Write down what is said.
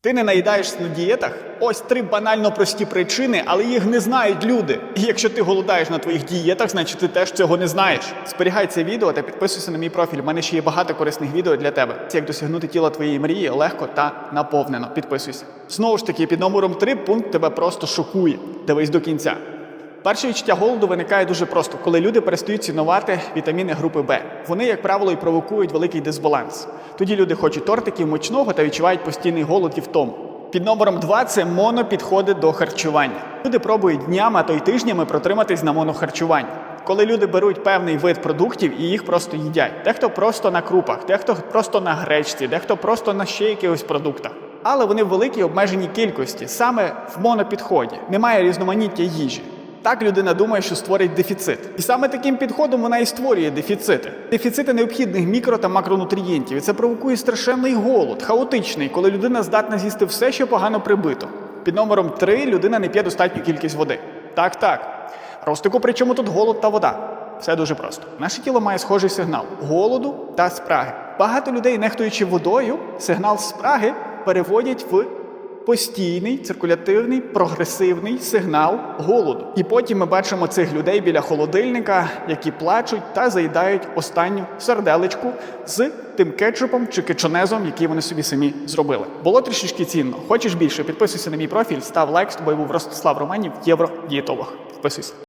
Ти не наїдаєшся на дієтах? Ось три банально прості причини, але їх не знають люди. І якщо ти голодаєш на твоїх дієтах, значить ти теж цього не знаєш. Зберігай це відео та підписуйся на мій профіль. У мене ще є багато корисних відео для тебе. Це як досягнути тіла твоєї мрії легко та наповнено. Підписуйся. Знову ж таки, під номером 3 пункт тебе просто шокує. Дивись до кінця. Перше відчуття голоду виникає дуже просто, коли люди перестають цінувати вітаміни групи Б. Вони, як правило, і провокують великий дисбаланс. Тоді люди хочуть тортиків мочного та відчувають постійний голод і втому. Під номером 2 це монопідходи до харчування. Люди пробують днями, а то й тижнями протриматись на монохарчуванні. Коли люди беруть певний вид продуктів і їх просто їдять. Дехто просто на крупах, дехто просто на гречці, дехто просто на ще якихось продуктах. Але вони в великій обмеженій кількості, саме в монопідході. Немає різноманіття їжі. Так людина думає, що створить дефіцит. І саме таким підходом вона і створює дефіцити. Дефіцити необхідних мікро та макронутрієнтів. І це провокує страшенний голод, хаотичний, коли людина здатна з'їсти все, що погано прибито. Під номером 3 людина не п'є достатню кількість води. Так, так. Ростику, причому тут голод та вода. Все дуже просто. Наше тіло має схожий сигнал голоду та спраги. Багато людей, нехтуючи водою, сигнал спраги переводять в постійний циркулятивний прогресивний сигнал голоду. І потім ми бачимо цих людей біля холодильника, які плачуть та заїдають останню серделечку з тим кетчупом чи кетчонезом, який вони собі самі зробили. Було трішечки цінно. Хочеш більше? Підписуйся на мій профіль, став лайк. З тобою був Ростислав Романів, євродієтолог. Підписуйся.